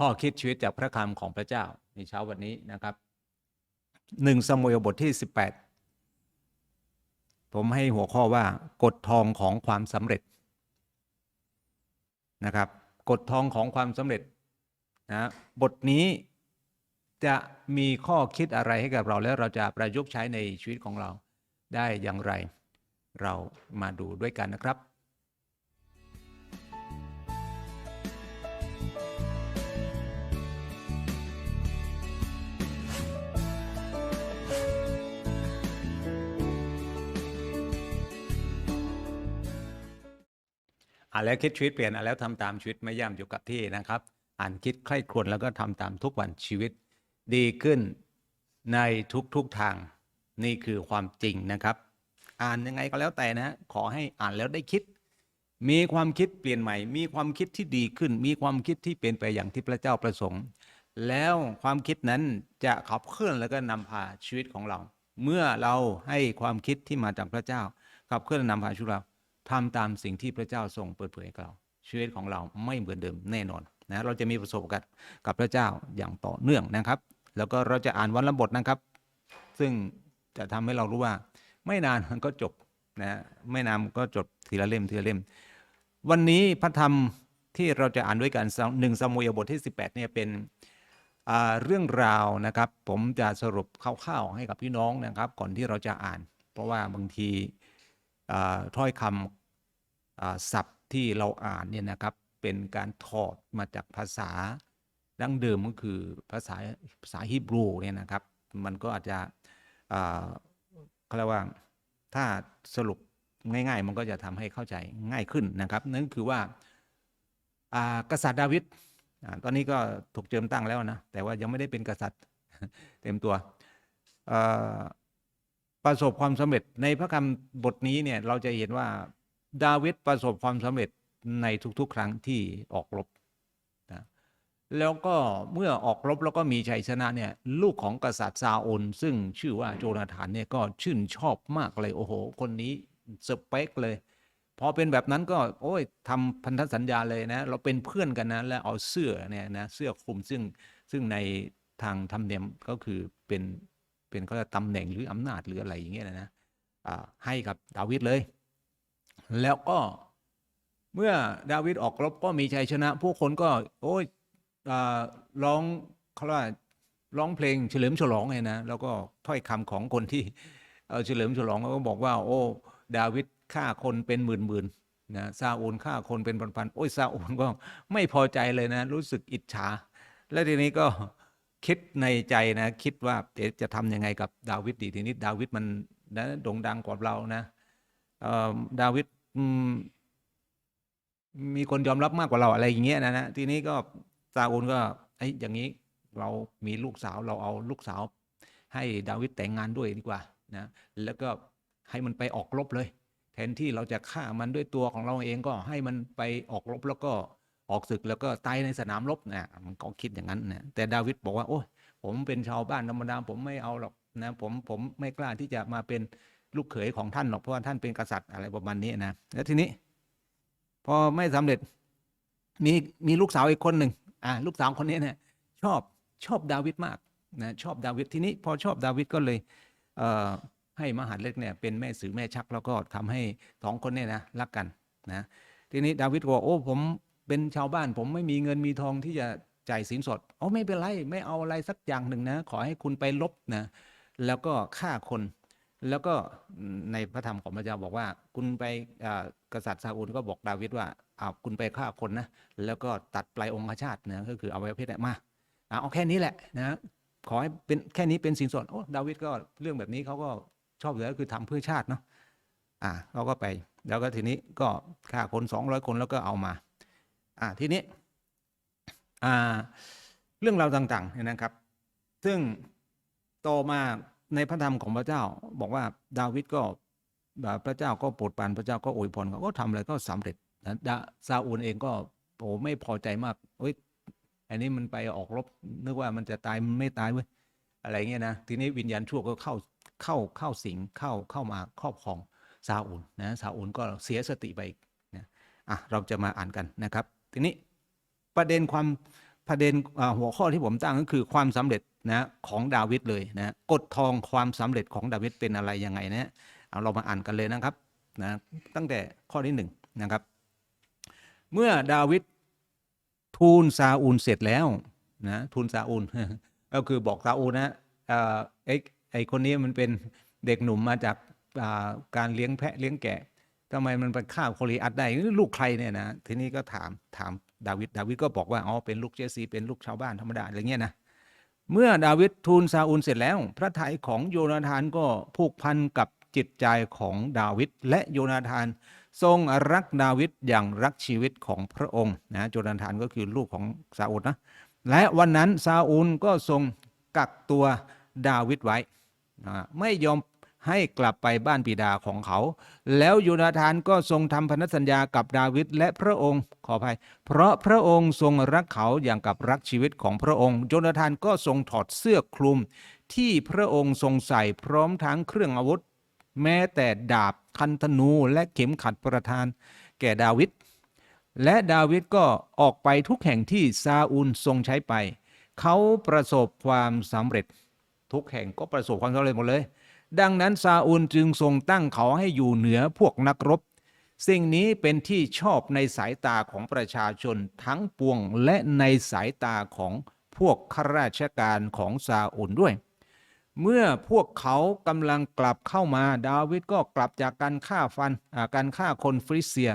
ข้อคิดชีวิตจากพระคำของพระเจ้าในเช้าวันนี้นะครับหนึ่งสมุยบทที่ 18 ผมให้หัวข้อว่ากฎทองของความสำเร็จนะครับกฎทองของความสำเร็จนะบทนี้จะมีข้อคิดอะไรให้กับเราแล้วเราจะประยุกต์ใช้ในชีวิตของเราได้อย่างไร เรามาดูด้วยกันนะครับ อ่านแล้วคิดชีวิตเปลี่ยนอ่านแล้วทำตามชีวิตไม่ย่ำอยู่กับที่นะครับ อ่านคิดใคร่ครวญแล้วก็ทำตามทุกวันชีวิต ดีขึ้นในทุกๆทางนี่คือความจริงนะครับ อ่านยังไงก็แล้วแต่นะขอให้อ่านแล้วได้คิด มีความคิดเปลี่ยนใหม่ มีความคิดที่ดีขึ้น มีความคิดที่เป็นไปอย่างที่พระเจ้าประสงค์ แล้วความคิดนั้นจะขับเคลื่อนแล้วก็นำพาชีวิตของเรา เมื่อเราให้ความคิดที่มาจากพระเจ้าขับเคลื่อนนำพาชีวิตเรา ทำตามสิ่งที่พระเจ้าทรงเปิดเผยให้กับเราชีวิตของเราไม่เหมือนเดิมแน่นอนนะเราจะมีประสบการณ์กับพระเจ้าอย่างต่อเนื่องนะครับ แล้วก็เราจะอ่านวันละบทนะครับ ซึ่งจะทำให้เรารู้ว่า ไม่นานมันก็จบนะไม่นานมันก็จบทีละเล่มทีละเล่ม วันนี้พระธรรมที่เราจะอ่านด้วยกันหนึ่งสมุยบทที่ 18เนี่ยเป็นเรื่องราวนะครับ ผมจะสรุปคร่าวๆให้กับพี่น้องนะครับ ก่อนที่เราจะอ่าน เพราะว่าบางที ถ้อยคำศัพท์ที่เราอ่านเนี่ยนะครับเป็นการถอดมาจากภาษาดั้งเดิมก็คือภาษาภาษาฮีบรูเนี่ยนะครับ มันก็อาจจะเขาเรียกว่าถ้าสรุปง่าย ๆ มันก็จะทำให้เข้าใจง่ายขึ้นนะครับนั่นคือว่ากษัตริย์ดาวิดตอนนี้ก็ถูกเจิมตั้งแล้วนะแต่ว่ายังไม่ได้เป็นกษัตริย์เต็มตัว ประสบความสำเร็จในพระคำบทนี้เนี่ยเราจะเห็นว่าดาวิดประสบความสำเร็จในทุกๆ ครั้งที่ออกรบนะแล้วก็เมื่อออกรบแล้วก็มีชัยชนะเนี่ยลูกของกษัตริย์ซาโอนซึ่งชื่อว่าโจนาธานเนี่ยก็ชื่นชอบมากเลยโอ้โห คนนี้สเปคเลยพอเป็นแบบนั้นก็โอ้ยทำพันธสัญญาเลยนะ เราเป็นเพื่อนกันนะ แล้วเอาเสื้อเนี่ยนะเสื้อคลุมซึ่งซึ่งในทางธรรมเนียมก็คือเป็น เป็นเขาเรียกตำแหน่งหรืออำนาจหรืออะไรอย่างเงี้ยนะอ่าให้กับดาวิดเลย แล้วก็เมื่อดาวิดออกรบก็มีชัยชนะ ผู้คนก็ โอ้ยร้องเขาว่าร้องเพลงเฉลิมฉลองไงนะแล้วก็ถ้อยคำของคนที่เฉลิมฉลองเขาก็บอกว่า โอ้ ดาวิดฆ่าคนเป็นหมื่นหมื่นนะซาอูลฆ่าคนเป็นพันๆโอ้ยซาอูลก็ไม่พอใจเลยนะ รู้สึกอิจฉา แล้วทีนี้ก็ คิดในใจนะ คิดว่าเดี๋ยวจะทำยังไงกับดาวิดดีทีนี้ดาวิดมันนะโด่งดังกว่าเรานะดาวิดมีคนยอมรับมากกว่าเราอะไรอย่างเงี้ยนะนะทีนี้ก็ซาอูลก็ไอ้อย่างนี้เรามีลูกสาวเราเอาลูกสาว ให้ดาวิดแต่งงานด้วยดีกว่านะแล้วก็ให้มันไปออกรบเลย แทนที่เราจะฆ่ามันด้วยตัวของเราเองก็ให้มันไปออกรบแล้วก็ ออกศึกแล้วก็ตายในสนามรบนะมันก็คิดอย่างนั้นนะแต่ดาวิดบอกว่า โอ้ยผมเป็นชาวบ้านธรรมดาผมไม่เอาหรอกนะผมผมไม่กล้าที่จะมาเป็นลูกเขยของท่านหรอกเพราะว่าท่านเป็นกษัตริย์อะไรประมาณนี้นะแล้วทีนี้ พอไม่สำเร็จมีมีลูกสาวอีกคนหนึ่งอ่าลูกสาวคนนี้เนี่ยชอบชอบดาวิดมากนะชอบดาวิดทีนี้พอชอบดาวิดก็เลยเอ่อให้มหาดเล็กเนี่ยเป็นแม่สื่อแม่ชักแล้วก็ทำให้สองคนเนี่ยนะรักกันนะทีนี้ดาวิดก็บอกโอ้ผม เป็นชาวบ้านผมไม่มีเงินมีทองที่จะจ่ายสินสดโอ้ไม่เป็นไร ไม่เอาอะไรสักอย่างหนึ่งนะ ขอให้คุณไปลบนะ แล้วก็ฆ่าคน แล้วก็ในพระธรรมของพระเจ้าบอกว่า คุณไปกษัตริย์ซาอูลก็บอกดาวิดว่าเอาคุณไปฆ่าคนนะ แล้วก็ตัดปลายองคชาตนะก็คือเอาไว้เพศมาเอาแค่นี้แหละนะขอให้เป็นแค่นี้เป็นสินสอดโอ้ดาวิดก็เรื่องแบบนี้เขาก็ชอบอยู่แล้วคือทำเพื่อชาติเนาะอ่าเขาก็ไป แล้วก็ทีนี้ก็ฆ่าคนสองร้อยคนแล้วก็เอามา อ่าทีนี้อ่าเรื่องราวต่างๆเนี่ยนะครับ ซึ่งต่อมาในพระธรรมของพระเจ้า บอกว่าดาวิดก็พระเจ้าก็โปรดปรานพระเจ้าก็อวยพรเขาก็ทำอะไรก็สำเร็จนะดาซาอูลเองก็โอ้ไม่พอใจมากเฮ้ยอันนี้มันไปออกรบนึกว่ามันจะตายมันไม่ตายเว้ยอะไรเงี้ยนะทีนี้วิญญาณชั่วก็เข้าเข้าเข้าสิงเข้าเข้ามาครอบครองซาอูลนะซาอูลก็เสียสติไปอีกนะอะเราจะมาอ่านกันนะครับ ทีนี้ประเด็นความประเด็นหัวข้อที่ผมตั้งก็คือความสำเร็จนะของดาวิดเลยนะกฎทองความสำเร็จของดาวิดเป็นอะไรยังไงนะเอาเรามาอ่านกันเลยนะครับนะตั้งแต่ข้อที่หนึ่งนะครับ เมื่อดาวิดทูลซาอูลเสร็จแล้วนะทูลซาอูลก็คือบอกซาอูลนะเออไอ้ไอ้คนนี้มันเป็นเด็กหนุ่มมาจากการเลี้ยงแพะเลี้ยงแกะ ทำไมมันไปฆ่าโคลีอัดได้ลูกใครเนี่ยนะทีนี้ก็ถามถามดาวิดดาวิดก็บอกว่าอ๋อเป็นลูกเจสซีเป็นลูกชาวบ้านธรรมดาอะไรเงี้ยนะเมื่อดาวิดทูลซาอูลเสร็จแล้ว พระทัยของโยนาธานก็ผูกพันกับจิตใจของดาวิดและโยนาธานทรงรักดาวิดอย่างรักชีวิตของพระองค์นะโยนาธานก็คือลูกของซาอูลนะและวันนั้นซาอูลก็ทรงกักตัวดาวิดไว้ ไม่ยอม ให้กลับไปบ้านบิดาของเขา แล้วโยนาธานก็ทรงทำพันธสัญญากับดาวิดและพระองค์ขออภัย เพราะพระองค์ทรงรักเขาอย่างกับรักชีวิตของพระองค์ โยนาธานก็ทรงถอดเสื้อคลุม ที่พระองค์ทรงใส่พร้อมทั้งเครื่องอาวุธ แม้แต่ดาบคันธนูและเข็มขัดประทาน แก่ดาวิดและดาวิดก็ออกไปทุกแห่งที่ซาอูลทรงใช้ไป เขาประสบความสำเร็จ ทุกแห่งก็ประสบความสำเร็จหมดเลย ดังนั้นซาอูลจึงทรงตั้งเขาให้อยู่เหนือพวกนักรบ สิ่งนี้เป็นที่ชอบในสายตาของประชาชนทั้งปวงและในสายตาของพวกข้าราชการของซาอูลด้วย เมื่อพวกเขากำลังกลับเข้ามาดาวิดก็กลับจากการฆ่าฟันการฆ่าคนฟริเซีย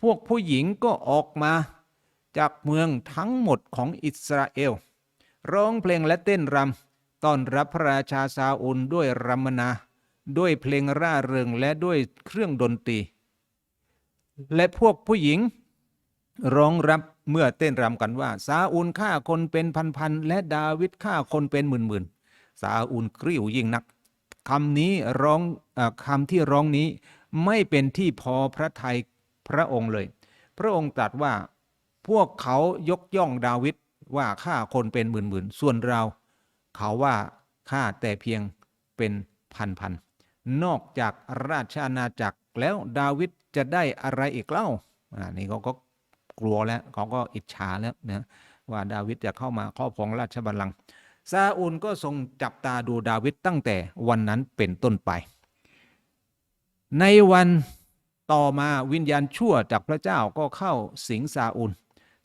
พวกผู้หญิงก็ออกมาจากเมืองทั้งหมดของอิสราเอลร้องเพลงและเต้นรำ ต้อนรับพระราชาซาอูลด้วยรำมนา ด้วยเพลงร่าเริงและด้วยเครื่องดนตรี และพวกผู้หญิงร้องรับเมื่อเต้นรำกันว่า ซาอูลฆ่าคนเป็นพันๆและดาวิดฆ่าคนเป็นหมื่นๆซาอูลกริ้วยิ่งนักคำนี้ร้องอคำที่ร้องนี้ไม่เป็นที่พอพระทัยพระองค์เลย พระองค์ตรัสว่าพวกเขายกย่องดาวิดว่าฆ่าคนเป็นหมื่นๆส่วนเรา เขาว่าฆ่าแต่เพียงเป็นพันๆนอกจากราชอาณาจักรแล้วดาวิดจะได้อะไรอีกเล่าอ่านี่เขาก็กลัวแล้วเขาก็อิจฉาแล้วนะว่าดาวิดจะเข้ามาครอบครองราชบัลลังก์ซาอูลก็ทรงจับตาดูดาวิดตั้งแต่วันนั้นเป็นต้นไป ในวันต่อมาวิญญาณชั่วจากพระเจ้าก็เข้าสิงซาอูล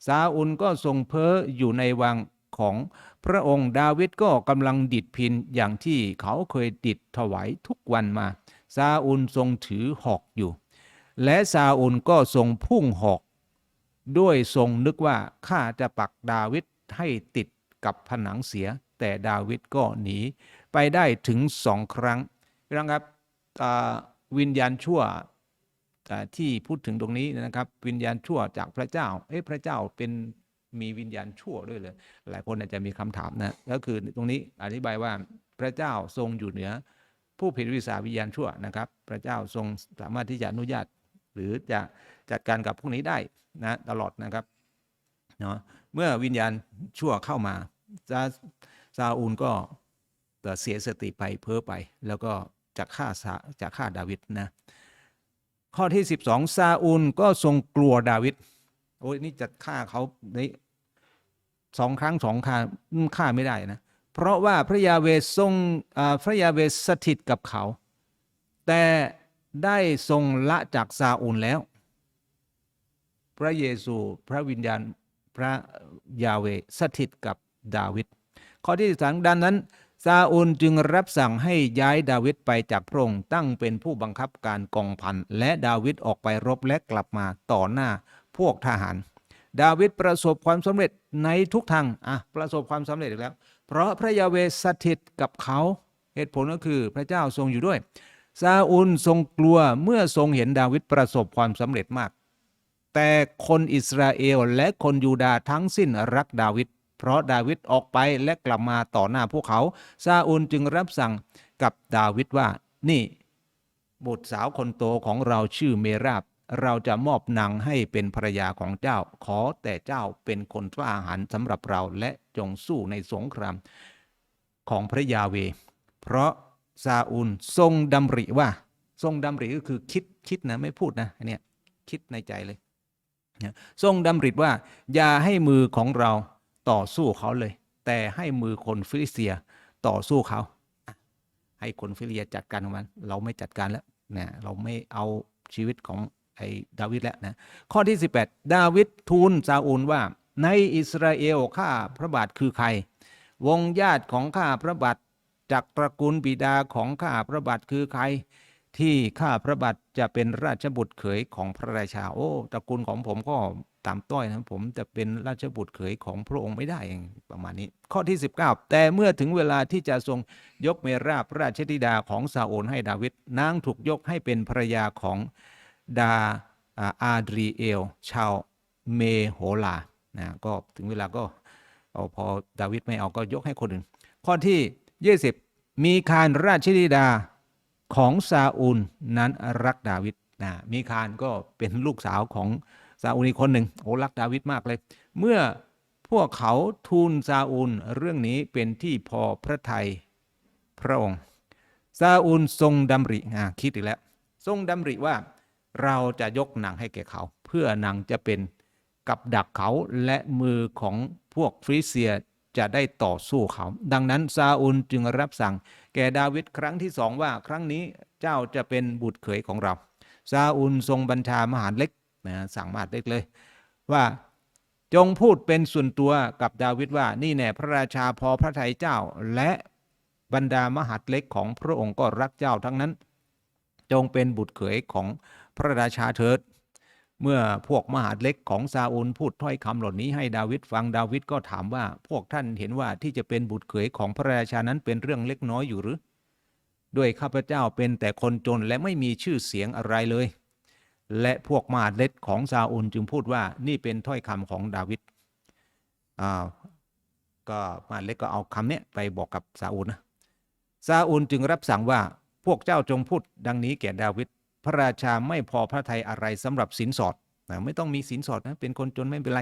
ซาอูลก็ทรงเพ้ออยู่ในวังของ พระองค์ดาวิดก็กำลังดิดพินอย่างที่เขาเคยดิดถวายทุกวันมา ซาอูลทรงถือหอกอยู่ และซาอูลก็ทรงพุ่งหอก ด้วยทรงนึกว่าข้าจะปักดาวิดให้ติดกับผนังเสีย แต่ดาวิดก็หนี ไปได้ถึงสองครั้งน้องครับวิญญาณชั่วที่พูดถึงตรงนี้นะครับ วิญญาณชั่วจากพระเจ้าเอ๊ะพระเจ้าเป็น มีวิญญาณชั่วด้วยเลย หลายคนอาจจะมีคำถามนะก็คือตรงนี้อธิบายว่าพระเจ้าทรงอยู่เหนือ ผู้ผิดวิสาวิญญาณชั่วนะครับ พระเจ้าทรงสามารถที่จะอนุญาต หรือจะจัดการกับพวกนี้ได้นะตลอดนะครับเนาะเมื่อวิญญาณชั่วเข้ามาซาซาอูลก็เสียสติไปเพ้อไป แล้วก็จะฆ่าซาจะฆ่าดาวิดนะข้อที่ 12ซาอูลก็ทรงกลัวดาวิดโอ้ยนี่จะฆ่าเขานี่ สองครั้งสองฆ่าอืมฆ่าไม่ได้นะ เพราะว่าพระยาเวทรงพระยาเวสถิตกับเขา แต่ได้ทรงละจากซาอูลแล้ว พระเยซูพระวิญญาณพระยาเวสถิตกับดาวิดข้อที่สามดังนั้นซาอูลจึงรับสั่งให้ย้ายดาวิดไปจากพระองค์ตั้งเป็นผู้บังคับการกองพันและดาวิดออกไปรบและกลับมาต่อหน้าพวกทหาร ดาวิดประสบความสำเร็จในทุกทางอะประสบความสำเร็จอีกแล้ว เพราะพระยาเวสถิตกับเขาเหตุผลก็คือพระเจ้าทรงอยู่ด้วยซาอูลทรงกลัวเมื่อทรงเห็นดาวิดประสบความสำเร็จมาก แต่คนอิสราเอลและคนยูดาห์ทั้งสิ้นรักดาวิดเพราะดาวิดออกไปและกลับมาต่อหน้าพวกเขาซาอูลจึงรับสั่งกับดาวิดว่า นี่ บุตรสาวคนโตของเราชื่อเมราบ เราจะมอบนางให้เป็นภรรยาของเจ้า ขอแต่เจ้าเป็นคนกล้าหาญสำหรับเราและจงสู้ในสงครามของพระยาเว เพราะซาอูลทรงดำริว่า ทรงดำริก็คือคิดคิดนะไม่พูดนะอันเนี้ยคิดในใจเลย ทรงดำริว่า อย่าให้มือของเราต่อสู้เขาเลย แต่ให้มือคนฟิลิสเตียต่อสู้เขา ให้คนฟิลิสเตียจัดการของมัน เราไม่จัดการแล้วนะเราไม่เอาชีวิตของ ไอ้ดาวิดแล้วนะข้อที่ 18 ดาวิดทูลซาอูลว่า ในอิสราเอลข้าพระบาทคือใคร วงญาติของข้าพระบาทจากตระกูลบิดาของข้าพระบาทคือใคร ที่ข้าพระบาทจะเป็นราชบุตรเขยของพระราชาโอ้ตระกูลของผมก็ตามต้อยนะผมจะเป็นราชบุตรเขยของพระองค์ไม่ได้เองประมาณนี้ ข้อที่ 19 แต่เมื่อถึงเวลาที่จะทรงยกเมราบราชธิดาของซาโอนให้ดาวิดนางถูกยกให้เป็นภรรยาของ ดาอาอาดรีเอล ชาวเมโหลานะก็ถึงเวลาก็เอาพอดาวิดไม่เอาก็ยกให้คนอื่น ข้อที่ 20 มีคารราชธิดาของซาอูลนั้นรักดาวิดนะมีคารก็เป็นลูกสาวของซาอูลอีกคนหนึ่งโอ้รักดาวิดมากเลย เมื่อพวกเขาทูลซาอูลเรื่องนี้เป็นที่พอพระทัยพระองค์ซาอูลทรงดำริอ่าคิดอีกแล้ว ทรงดำริว่า เราจะยกนางให้แก่เขา เพื่อนางจะเป็นกับดักเขาและมือของพวกฟริเซียจะได้ต่อสู้เขา ดังนั้นซาอูลจึงรับสั่ง แก่ดาวิดครั้งที่สองว่าครั้งนี้เจ้าจะเป็นบุตรเขยของเราซาอูลทรงบัญชามหาเล็กนะสั่งมหาเล็กเลย ว่าจงพูดเป็นส่วนตัวกับดาวิดว่านี่แน่พระราชาพอพระทัยเจ้า และบรรดามหาดเล็กของพระองค์ก็รักเจ้าทั้งนั้น จงเป็นบุตรเขยของ พระราชาเถิด เมื่อพวกมหาดเล็กของซาอูลพูดถ้อยคำเหล่านี้ให้ดาวิดฟังดาวิดก็ถามว่าพวกท่านเห็นว่าที่จะเป็นบุตรเขยของพระราชานั้นเป็นเรื่องเล็กน้อยอยู่หรือด้วยข้าพเจ้าเป็นแต่คนจนและไม่มีชื่อเสียงอะไรเลย และพวกมหาดเล็กของซาอูลจึงพูดว่านี่เป็นถ้อยคำของดาวิดอ่าก็มหาดเล็กก็เอาคำเนี้ยไปบอกกับซาอูลนะซาอูลจึงรับสั่งว่าพวกเจ้าจงพูดดังนี้แก่ดาวิด พระราชาไม่พอพระทัยอะไรสำหรับสินสอดนะไม่ต้องมีสินสอดนะเป็นคนจนไม่เป็นไร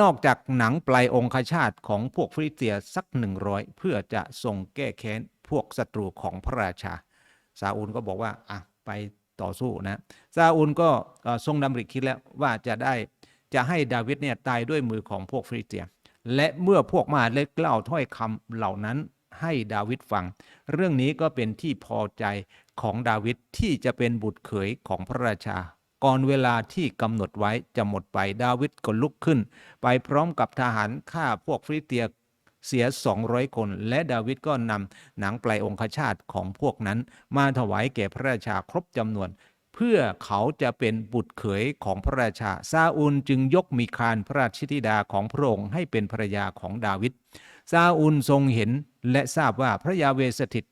นอกจากหนังปลายองคชาตของพวกฟิลิเตียสักหนึ่งร้อยเพื่อจะส่งแก้แค้นพวกศัตรูของพระราชา ซาอูลก็บอกว่าอะไปต่อสู้นะซาอูลก็ทรงดำริคิดแล้วว่าจะได้จะให้ดาวิดเนี่ยตายด้วยมือของพวกฟิลิเตีย และเมื่อพวกมาเล็กเล่าถ้อยคำเหล่านั้นให้ดาวิดฟัง เรื่องนี้ก็เป็นที่พอใจ ของดาวิดที่จะเป็นบุตรเขยของพระราชา ก่อนเวลาที่กำหนดไว้จะหมดไปดาวิดก็ลุกขึ้น ไปพร้อมกับทหารฆ่าพวกฟิลิเตียเสีย 200 คน และดาวิดก็นำหนังปลายองคชาตของพวกนั้น มาถวายแก่พระราชาครบจำนวน เพื่อเขาจะเป็นบุตรเขยของพระราชา ซาอูลจึงยกมีคารพระราชธิดาของพระองค์ให้เป็นภรรยาของดาวิดซาอูลทรงเห็นและทราบว่าพระยาเวสถิต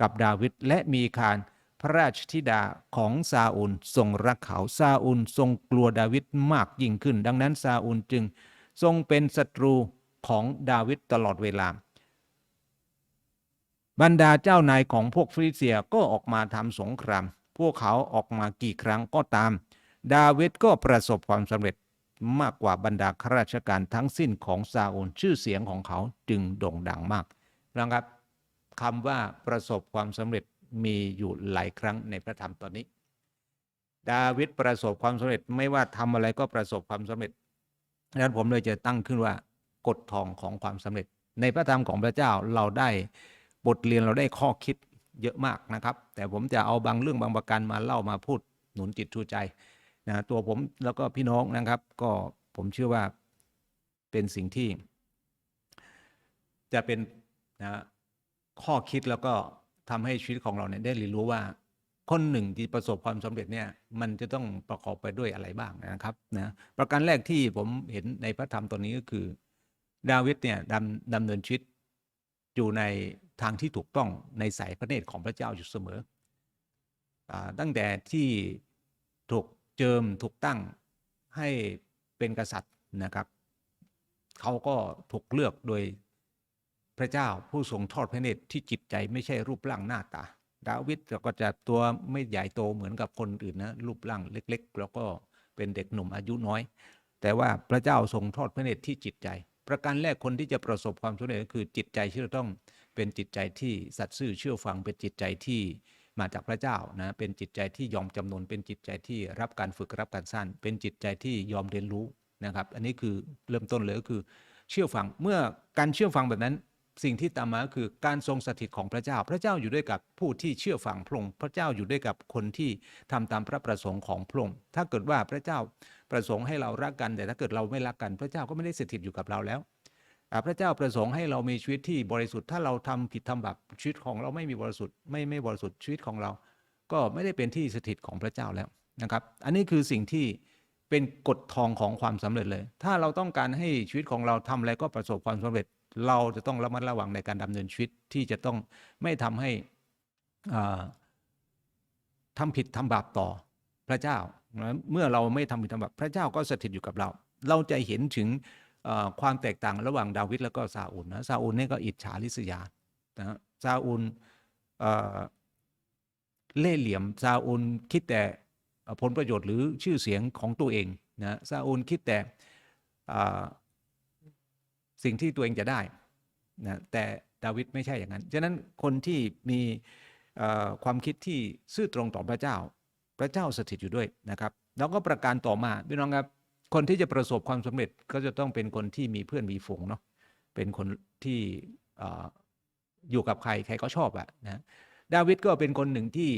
กับดาวิดและมีคารพระราชธิดาของซาอูลทรงรักเขาซาอูลทรงกลัวดาวิดมากยิ่งขึ้น ดังนั้นซาอูลจึงทรงเป็นศัตรูของดาวิดตลอดเวลา บรรดาเจ้านายของพวกฟิลิเตียก็ออกมาทำสงคราม พวกเขาออกมากี่ครั้งก็ตาม ดาวิดก็ประสบความสำเร็จมากกว่าบรรดาข้าราชการทั้งสิ้นของซาอูลชื่อเสียงของเขาจึงโด่งดังมากนะครับ คำว่าประสบความสำเร็จมีอยู่หลายครั้งในพระธรรมตอนนี้ ดาวิดประสบความสำเร็จไม่ว่าทำอะไรก็ประสบความสำเร็จดังนั้นผมเลยจะตั้งขึ้นว่ากฎทองของความสำเร็จ ในพระธรรมของพระเจ้าเราได้บทเรียนเราได้ข้อคิดเยอะมากนะครับ แต่ผมจะเอาบางเรื่องบางประการมาเล่ามาพูดหนุนจิตชูใจนะตัวผมแล้วก็พี่น้องนะครับ ก็ผมเชื่อว่าเป็นสิ่งที่ จะเป็นนะ ข้อคิดแล้วก็ทำให้ชีวิตของเราเนี่ยได้เรียนรู้ว่า คนหนึ่งที่ประสบความสำเร็จเนี่ยมันจะต้องประกอบไปด้วยอะไรบ้างนะครับนะประการแรกที่ผมเห็นในพระธรรมตัวนี้ก็คือ ดาวิดเนี่ยดำดำเนินชีวิตอยู่ในทางที่ถูกต้องในสายพระเนตรของพระเจ้าอยู่เสมออตั้งแต่ที่ถูกเจิมถูกตั้งให้เป็นกษัตริย์นะครับ เขาก็ถูกเลือกโดย พระเจ้าผู้ทรงทอดพระเนตรที่จิตใจไม่ใช่รูปร่างหน้าตา ดาวิดก็จะตัวไม่ใหญ่โตเหมือนกับคนอื่นนะรูปร่างเล็ก ๆ แล้วก็เป็นเด็กหนุ่มอายุน้อย แต่ว่าพระเจ้าทรงทอดพระเนตรที่จิตใจ ประการแรกคนที่จะประสบความสำเร็จก็คือจิตใจที่เราต้องเป็นจิตใจที่สัตย์ซื่อเชื่อฟังเป็นจิตใจที่มาจากพระเจ้านะเป็นจิตใจที่ยอมจำนนเป็นจิตใจที่รับการฝึกรับการสร้างเป็นจิตใจที่ยอมเรียนรู้นะครับ อันนี้คือเริ่มต้นเลยก็คือเชื่อฟังเมื่อการเชื่อฟังแบบนั้น สิ่งที่ตามมาคือการทรงสถิตของพระเจ้า พระเจ้าอยู่ด้วยกับผู้ที่เชื่อฟังพระองค์ พระเจ้าอยู่ด้วยกับคนที่ทำตามพระประสงค์ของพระองค์ ถ้าเกิดว่าพระเจ้าประสงค์ให้เรารักกัน แต่ถ้าเกิดเราไม่รักกัน พระเจ้าก็ไม่ได้สถิตอยู่กับเราแล้ว พระเจ้าประสงค์ให้เรามีชีวิตที่บริสุทธิ์ ถ้าเราทำผิดทำบาปชีวิตของเราไม่มีบริสุทธิ์ ไม่ไม่บริสุทธิ์ชีวิตของเรา ก็ไม่ได้เป็นที่สถิตของพระเจ้าแล้วนะครับ อันนี้คือสิ่งที่เป็นกฎทองของความสำเร็จเลย ถ้าเราต้องการให้ชีวิตของเราทำอะไรก็ประสบความสำเร็จ เราจะต้องระมัดระวังในการดำเนินชีวิตที่จะต้องไม่ทำให้อ่าทำผิดทำบาปต่อพระเจ้า เมื่อเราไม่ทำผิดทำบาปพระเจ้าก็สถิตอยู่กับเรา เราจะเห็นถึงความแตกต่างระหว่างดาวิดแล้วก็ซาอูลนะซาอูลนี่ก็อิจฉาริษยานะซาอูลเเล่เหลี่ยมซาอูลคิดแต่ผลประโยชน์หรือชื่อเสียงของตัวเองนะซาอูลคิดแต่ สิ่งที่ตัวเองจะได้นะแต่ดาวิดไม่ใช่อย่างนั้น ฉะนั้นคนที่มีความคิดที่ซื่อตรงต่อพระเจ้า พระเจ้าสถิตอยู่ด้วยนะครับ แล้วก็ประการต่อมาพี่น้องครับคนที่จะประสบความสำเร็จก็จะต้องเป็นคนที่มีเพื่อนมีฝูงเนาะเป็นคนที่ออยู่กับใครใครก็ชอบอะนะดาวิดก็เป็นคนหนึ่งที่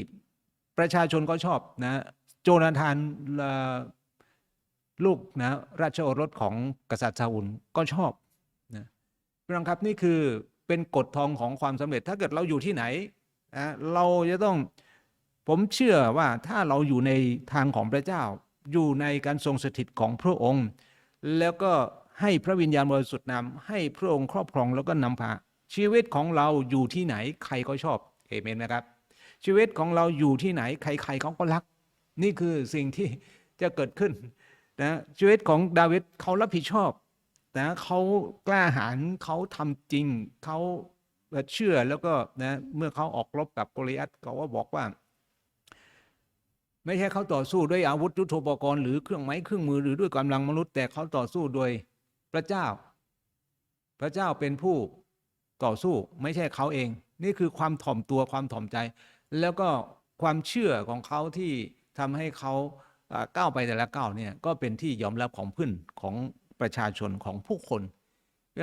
ประชาชนก็ชอบนะโจนาธานลูกนะราชโอรสของกษัตริย์ซาอุลก็ชอบ พี่น้องครับนี่คือเป็นกฎทองของความสำเร็จ ถ้าเกิดเราอยู่ที่ไหนนะเราจะต้องผมเชื่อว่าถ้าเราอยู่ในทางของพระเจ้า อยู่ในการทรงสถิตของพระองค์ แล้วก็ให้พระวิญญาณบริสุทธิ์นำให้พระองค์ครอบครองแล้วก็นำพาชีวิตของเราอยู่ที่ไหนใครก็ชอบเอเมนไหมครับ ชีวิตของเราอยู่ที่ไหนใครๆเขาก็รัก นี่คือสิ่งที่จะเกิดขึ้นนะชีวิตของดาวิดเขารับผิดชอบ นะเขากล้าหาญเขาทำจริงเขาเชื่อแล้วก็นะเมื่อเขาออกรบกับโกลิอัตเขาก็บอกว่า ไม่ใช่เขาต่อสู้ด้วยอาวุธยุทโธปกรณ์หรือเครื่องไม้เครื่องมือหรือด้วยกำลังมนุษย์ แต่เขาต่อสู้โดยพระเจ้า พระเจ้าเป็นผู้ต่อสู้ไม่ใช่เขาเอง นี่คือความถ่อมตัวความถ่อมใจ แล้วก็ความเชื่อของเขาที่ทำให้เขาอ่าก้าวไปแต่ละก้าวเนี่ยก็เป็นที่ยอมรับของเพื่อนของ ประชาชนของผู้คน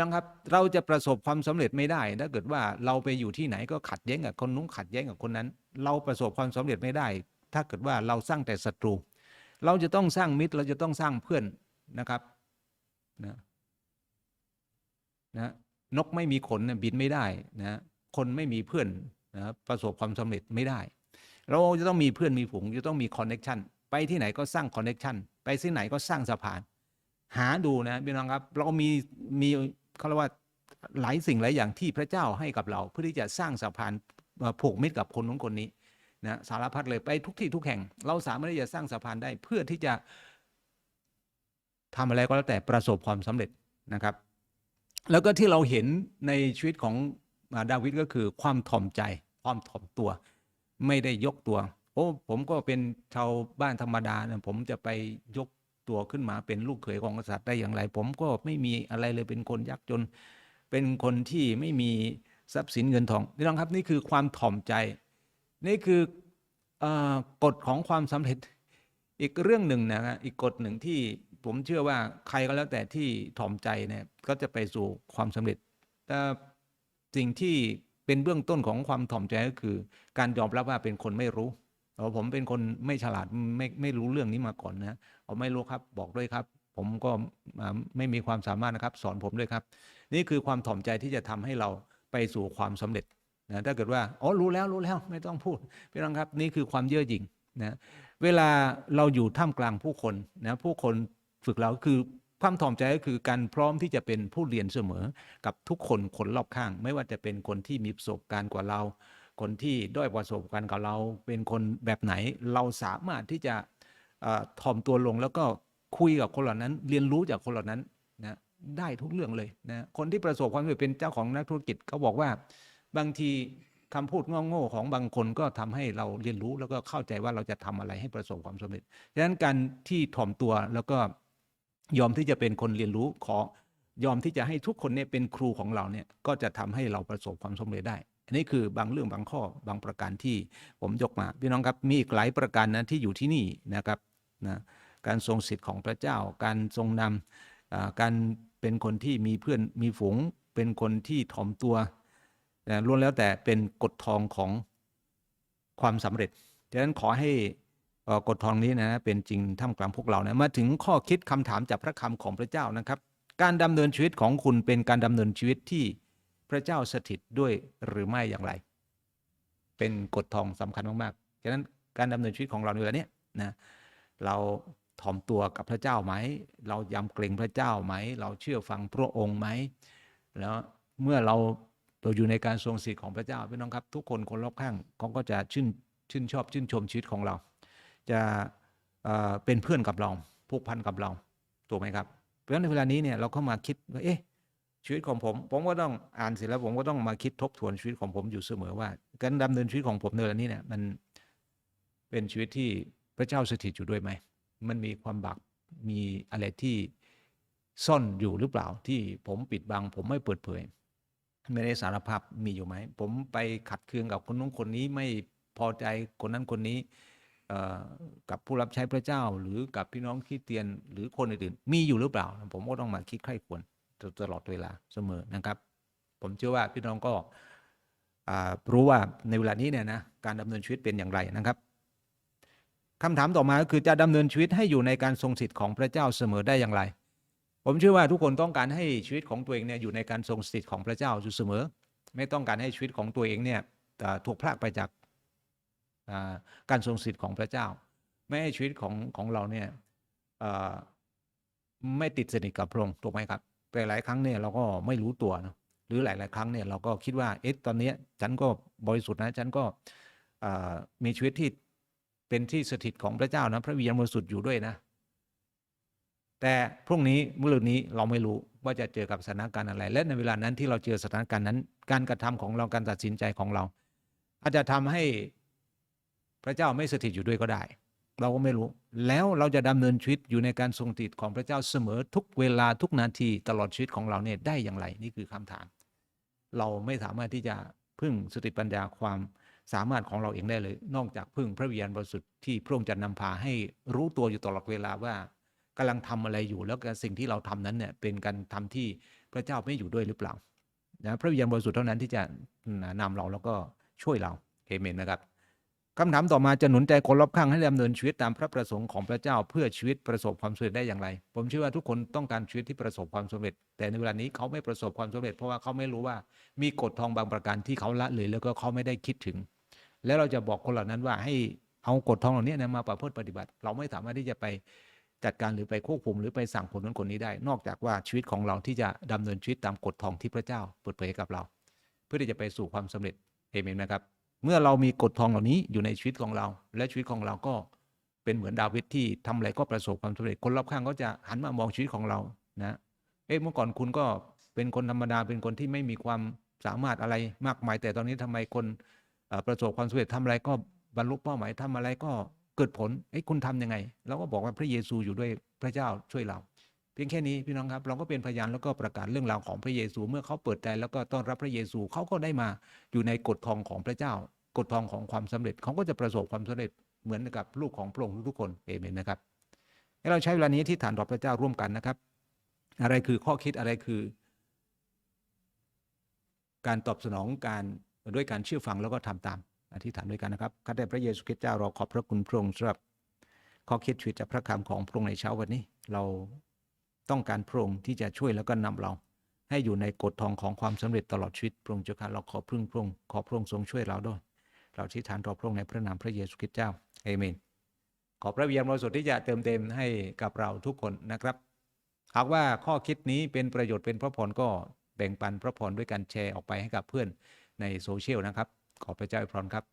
น้องครับเราจะประสบความสำเร็จไม่ได้ ถ้าเกิดว่าเราไปอยู่ที่ไหนก็ขัดแย้งกับคนนู้นขัดแย้งกับคนนั้น เราประสบความสำเร็จไม่ได้ ถ้าเกิดว่าเราสร้างแต่ศัตรู เราจะต้องสร้างมิตรเราจะต้องสร้างเพื่อนนะครับนะนะนกไม่มีขนบินไม่ได้นะคนไม่มีเพื่อนนะประสบความสำเร็จไม่ได้ เราจะต้องมีเพื่อนมีฝูงจะต้องมีคอนเน็ชันไปที่ไหนก็สร้างคอนเน็ชันไปที่ไหนก็สร้างสะพาน หาดูนะพี่น้องครับ เรามีมีเขาเรียกว่าหลายสิ่งหลายอย่างที่พระเจ้าให้กับเรา เพื่อที่จะสร้างสะพานผูกมิตรกับคนนู้นคนนี้นะสารพัดเลยไปทุกที่ทุกแห่ง เราสามารถที่จะสร้างสะพานได้เพื่อที่จะทำอะไรก็แล้วแต่ประสบความสำเร็จนะครับ แล้วก็ที่เราเห็นในชีวิตของาดาวิดก็คือความถ่อมใจ ความถ่อมตัว ไม่ได้ยกตัว โอ้ผมก็เป็นชาวบ้านธรรมดานะผมจะไปยก ตัวขึ้นมาเป็นลูกเขยของกษัตริย์ได้อย่างไร ผมก็ไม่มีอะไรเลยเป็นคนยากจน เป็นคนที่ไม่มีทรัพย์สินเงินทองนี่น้องครับนี่คือความถ่อมใจ นี่คืออกฎของความสำเร็จอีกเรื่องหนึ่งนะฮะอีกกฎหนึ่งที่ผมเชื่อว่าใครก็แล้วแต่ที่ถ่อมใจเนี่ยก็จะไปสู่ความสำเร็จแต่สิ่งที่เป็นเบื้องต้นของความถ่อมใจก็คือ การยอมรับว่าเป็นคนไม่รู้ เออผมเป็นคนไม่ฉลาดไม่ไม่รู้เรื่องนี้มาก่อนนะผมไม่รู้ครับบอกด้วยครับ ผมก็ไม่มีความสามารถนะครับ สอนผมด้วยครับ นี่คือความถ่อมใจที่จะทำให้เราไปสู่ความสำเร็จนะถ้าเกิดว่าอ๋อรู้แล้วรู้แล้วไม่ต้องพูดพี่น้องครับ นี่คือความเย่อหยิ่งนะเวลาเราอยู่ท่ามกลางผู้คนนะผู้คนฝึกเราคือความถ่อมใจก็คือการพร้อมที่จะเป็นผู้เรียนเสมอกับทุกคนคนรอบข้าง ไม่ว่าจะเป็นคนที่มีประสบการณ์กว่าเรา คนที่ด้อยประสบการณ์กับเราเป็นคนแบบไหน เราสามารถที่จะถ่อมตัวลงแล้วก็คุยกับคนเหล่านั้น เรียนรู้จากคนเหล่านั้นนะได้ทุกเรื่องเลยนะคนที่ประสบความสำเร็จเป็นเจ้าของนักธุรกิจเขาบอกว่าบางทีคำพูดโง่ๆของบางคนก็ทำให้เราเรียนรู้แล้วก็เข้าใจว่าเราจะทำอะไรให้ประสบความสำเร็จดังนั้นการที่ถ่อมตัวแล้วก็ยอมที่จะเป็นคนเรียนรู้ขอยอมที่จะให้ทุกคนเนี่ยเป็นครูของเราเนี่ยก็จะทำให้เราประสบความสำเร็จได้ อันนี้คือบางเรื่องบางข้อบางประการที่ผมยกมาพี่น้องครับมีอีกหลายประการนะที่อยู่ที่นี่นะครับนะการทรงสิทธิ์ของพระเจ้า การทรงนำการเป็นคนที่มีเพื่อนมีฝูง เป็นคนที่ถ่อมตัวนะล้วนแล้วแต่เป็นกฎทองของความสำเร็จดังนั้นขอให้กฎทองนี้นะเป็นจริงท่ามกลางพวกเรานะมาถึงข้อคิดคำถามจากพระคำของพระเจ้านะครับ การดำเนินชีวิตของคุณเป็นการดำเนินชีวิตที่ พระเจ้าสถิตด้วยหรือไม่อย่างไร เป็นกฎทองสำคัญมากๆฉะนั้นการดำเนินชีวิตของเราในเวลานี้นะเราถ่อมตัวกับพระเจ้าไหม เรายำเกรงพระเจ้าไหม เราเชื่อฟังพระองค์ไหม แล้วเมื่อเราเราอยู่ในการทรงสิทธิ์ของพระเจ้าพี่น้องครับ ทุกคนคนรอบข้างเขาก็จะชื่นชื่นชอบชื่นชมชีวิตของเรา จะเเป็นเพื่อนกับเราผูกพันกับเราถูกไหมครับ เพราะฉะนั้นในเวลานี้เนี่ยเราก็มาคิดว่าเอ๊ะ ชีวิตของผม ผมก็ต้องอ่านเสร็จแล้วผมก็ต้องมาคิดทบทวนชีวิตของผมอยู่เสมอว่า การดำเนินชีวิตของผมในวลานี้เนี่ยมันเป็นชีวิตที่พระเจ้าสถิตอยู่ด้วยไหม มันมีความบากมีอะไรที่ซ่อนอยู่หรือเปล่าที่ผมปิดบัง ผมไม่เปิดเผย ไม่ได้สารภาพมีอยู่ไหม ผมไปขัดเคืองกับคนนู้นคนนี้ไม่พอใจคนนั้นคนนี้กับผู้รับใช้พระเจ้า หรือกับพี่น้องคริสเตียน หรือคนอื่นๆมีอยู่หรือเปล่า ผมก็ต้องมาคิดใคร่ควร ตลอดเวลาเสมอนะครับ ผมเชื่อว่าพี่น้องก็รู้ว่าในเวลานี้เนี่ยนะการดำเนินชีวิตเป็นอย่างไรนะครับคำถามต่อมาก็คือจะดำเนินชีวิตให้อยู่ในการทรงสิทธิ์ของพระเจ้าเสมอได้อย่างไร ผมเชื่อว่าทุกคนต้องการให้ชีวิตของตัวเองเนี่ยอยู่ในการทรงสถิตของพระเจ้าอยู่เสมอ ไม่ต้องการให้ชีวิตของตัวเองเนี่ยถูกพรากไปจากการทรงสถิตของพระเจ้า ไม่ให้ชีวิตของของเราเนี่ยไม่ติดสนิทกับพระองค์ถูกไหมครับ แต่หลายครั้งเนี่ยเราก็ไม่รู้ตัวเนะหรือหลาย ๆ ครั้งเนี่ยเราก็คิดว่าเอ๊ะตอนนี้ฉันก็บริสุทธิ์นะฉันก็มีชีวิตที่เป็นที่สถิตของพระเจ้านะพระวิญญาณบริสุทธิ์อยู่ด้วยนะ แต่พรุ่งนี้เมื่อรืนนี้เราไม่รู้ว่าจะเจอกับสถานการณ์อะไร และในเวลานั้นที่เราเจอสถานการณ์นั้น การกระทำของเราการตัดสินใจของเรา อาจจะทำให้พระเจ้าไม่สถิตอยู่ด้วยก็ได้ เราก็ไม่รู้ แล้วเราจะดำเนินชีวิตอยู่ในการทรงสถิตของพระเจ้าเสมอทุกเวลาทุกนาทีตลอดชีวิตของเราเนี่ยได้อย่างไรนี่คือคำถาม เราไม่สามารถที่จะพึ่งสติปัญญาความสามารถของเราเองได้เลย นอกจากพึ่งพระวิญญาณบริสุทธิ์ที่พระองค์จะนำพาให้รู้ตัวอยู่ตลอดเวลาว่ากำลังทำอะไรอยู่แล้วสิ่งที่เราทำนั้นเนี่ยเป็นการทำที่พระเจ้าไม่อยู่ด้วยหรือเปล่านะพระวิญญาณบริสุทธิ์เท่านั้นที่จะนำเราแล้วก็ช่วยเราเอเมนนะครับ คำถามต่อมาจะหนุนใจคนรอบข้างให้ดำเนินชีวิตตามพระประสงค์ของพระเจ้าเพื่อชีวิตประสบความสำเร็จได้อย่างไร ผมเชื่อว่าทุกคนต้องการชีวิตที่ประสบความสำเร็จ แต่ในเวลานี้เขาไม่ประสบความสำเร็จ เพราะว่าเขาไม่รู้ว่ามีกฎทองบางประการที่เขาละเลยแล้วก็เขาไม่ได้คิดถึง แล้วเราจะบอกคนเหล่านั้นว่าให้เอากฎทองเหล่านี้นะมาประพฤติปฏิบัติ เราไม่สามารถที่จะไปจัดการหรือไปควบคุมหรือไปสั่งคนนั้นคนนี้ได้ นอกจากว่าชีวิตของเราที่จะดำเนินชีวิตตามกฎทองที่พระเจ้าเปิดเผยกับเรา เพื่อที่จะไปสู่ความสำเร็จเอเมนนะครับ เมื่อเรามีกฎทองเหล่านี้อยู่ในชีวิตของเรา และชีวิตของเราก็เป็นเหมือนดาวิดที่ทำอะไรก็ประสบความสำเร็จคนรอบข้างก็จะหันมามองชีวิตของเรานะเอ๊ะเมื่อก่อนคุณก็เป็นคนธรรมดาเป็นคนที่ไม่มีความสามารถอะไรมากมาย แต่ตอนนี้ทำไมคนประสบความสำเร็จทำอะไรก็บรรลุเป้าหมายทำอะไรก็เกิดผลเอ้คุณทำยังไงเราก็บอกว่าพระเยซูอยู่ด้วยพระเจ้าช่วยเรา เพียงแค่นี้พี่น้องครับเราก็เป็นพยานแล้วก็ประกาศเรื่องราวของพระเยซู เมื่อเขาเปิดใจแล้วก็ต้อนรับพระเยซูเขาก็ได้มาอยู่ในกฎทองของพระเจ้ากฎทองของความสำเร็จเขาก็จะประสบความสำเร็จเหมือนกับลูกของพระองค์ทุกๆคนเอเมนนะครับให้เราใช้เวลานี้ที่ฐานต่อพระเจ้าร่วมกันนะครับ อะไรคือข้อคิดอะไรคือ การตอบสนองการด้วยการเชื่อฟังแล้วก็ทำตามอธิษฐานด้วยกันนะครับข้าแต่พระเยซูคริสต์เจ้าเราขอบพระคุณพระองค์สำหรับข้อคิดชีวิตจากพระคำของพระองค์ในเช้าวันนี้ เรา ต้องการพระองค์ที่จะช่วยแล้วก็นำเรา ให้อยู่ในกฎทองของความสำเร็จตลอดชีวิตพระองค์เจ้าค่ะเราขอพึ่งพระองค์ขอพระองค์ทรงช่วยเราด้วย เราอธิษฐานต่อพระองค์ในพระนามพระเยซูคริสต์เจ้าเอเมน ขอพระวิญญาณบริสุทธิ์ที่จะเติมเต็มให้กับเราทุกคนนะครับหากว่าข้อคิดนี้เป็นประโยชน์เป็นพระพรก็แบ่งปันพระพรด้วยการแชร์ออกไปให้กับเพื่อนในโซเชียลนะครับ ขอพระเจ้าอวยพรครับ